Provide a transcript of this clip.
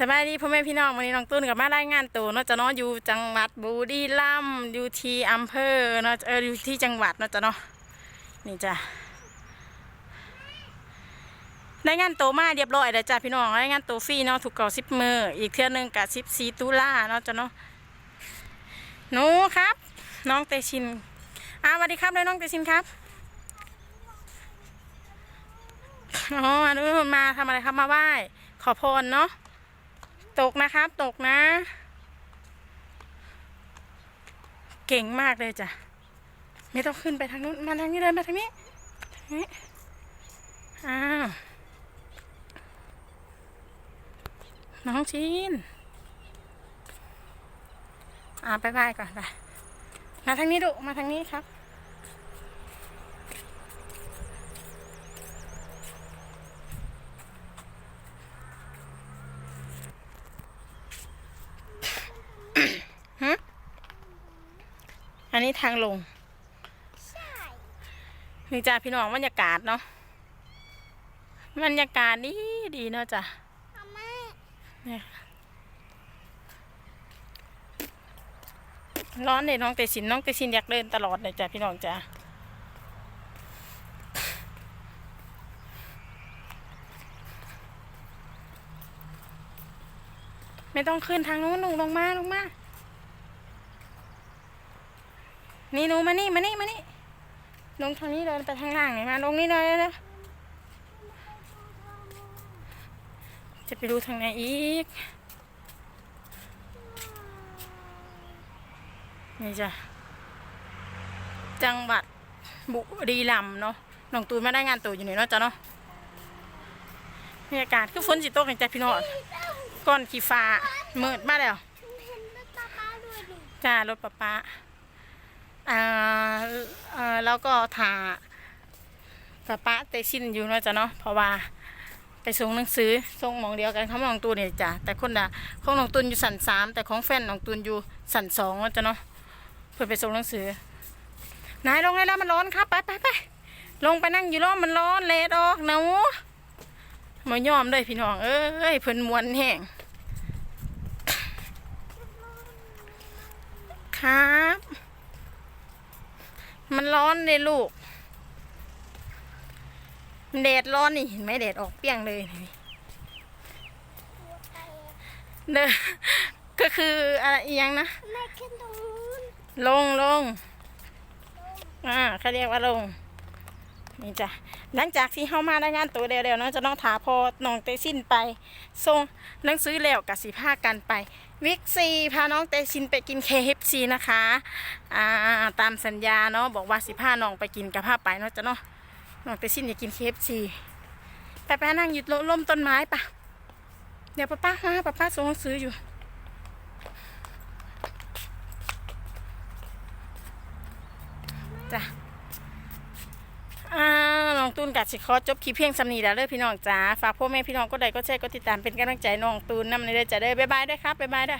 สบายดีพ่อแม่พี่น้องวันนี้น้องตุ้นกับมารายงานตัวเนาะจะเนาะอยู่จังหวัดบุรีรัมย์อยู่ที่อำเภอเนาะเอออยู่ที่จังหวัดเนาะจะเนาะนี่จ้ะรายงานตัวมาเรียบร้อยแล้วจ้ะพี่น้องรายงานตัวฟรีเนาะถูกเก่าสิบมืออีกเทื่อหนึงกับสิบสี่ตุลาเนาะจะเนาะหนูครับ น้องเตชินอ่าสวัสดีครับเลยน้องเตชินครับอ๋อนุมาทำอะไรครับมาไหว้ขอพรเนาะ ตกนะครับ ตกนะ เก่งมากเลยจ้ะ ไม่ต้องขึ้นไปทางนู้น มาทางนี้เลยมาทางนี้ทางนี้อ้าวน้องชินอ่าไปบายก่อนไปมาทางนี้ดู มาทางนี้ครับ อั นนี้ทางลงใช่นี่จ้าพี่น้องบรรยากาศเนาะ บรรยากาศดีดีเนาะจ้ะทำไมเนี่ยร้อนเลยน้องเตชินน้องเตชินอยากเดินตลอดเลยจ้ะพี่น้องจ้ะไม่ต้องขึ้นทางนู้นหนูลงมาลงมา นี่หนูมานี่มานี่มานี่ลงทางนี้เลยไปทางล่างนี่มาลงนี่เลยเลยจะไปดูทางไหนอีก นี่จ้ะ จังหวัดบุรีรัมย์เนาะน้องตูนมาได้งานตัวอยู่นี่เนาะจ้ะเนาะบรรยากาศคือฝนสิตกในใจพี่น้องก้อนขี้ฟ้ามืดมาแล้วจ้ารถป๊าป๊า แล้วก็ถาป๊าป๊าเตชินอยู่เนาะจ้ะเนาะเพราะว่าไปส่งหนังสือส่งมองเดียวกันเขามองตูนเนี่ยจ้ะแต่คนละของน้องตูนอยู่สันสามแต่ของแฟนน้องตูนอยู่สันสองเนาะจ้ะเนาะเพื่อไปส่งหนังสือนายลงให้แล้วมันร้อนครับไปไปไปลงไปนั่งอยู่ร้อนมันร้อนเลดออกหนูมายอมเลยพี่น้องเอ้ยเพิ่นมวนแห้งครับ มันร้อนเลยลูกแดดร้อนนี่เห็นไหมแดดออกเปรี้ยงเลยนี่เด้อก็คืออะไรอีกอย่างนะแม่ขึ้นตรงนู้นลงลงอ่าเขาเรียกว่าลง นี่จ้ะหลังจากที่เข้ามารายงานตัวเร็วๆเนาะจะน้องถาพอน้องเตชินไปส่งหนังสือแล้วกับสีผ้ากันไป วิกซีพาน้องเตชินไปกินเคฟซีนะคะอ่าตามสัญญาเนาะบอกว่าสิพาน้องไปกินกับผ้าไปเนาะจ้ะเนาะน้องเตชินอยากกินเคฟซีไปไปนั่งอยู่ร่มต้นไม้ปะเดี๋ยวป้าป้ามาป้าป้าส่งหนังสืออยู่จ้ะ อ่าน้องตูนกัดสิคอจบคลิปเพียงสำนีแล้วเลยพี่น้องจ้าฝากพ่อแม่พี่น้องก็ได้ก็แชร์ก็ติดตามเป็นกำลังใจน้องตูนนำในเด้อจ้ะเด้อบ๊ายบายด้วยครับบ๊ายบายด้อ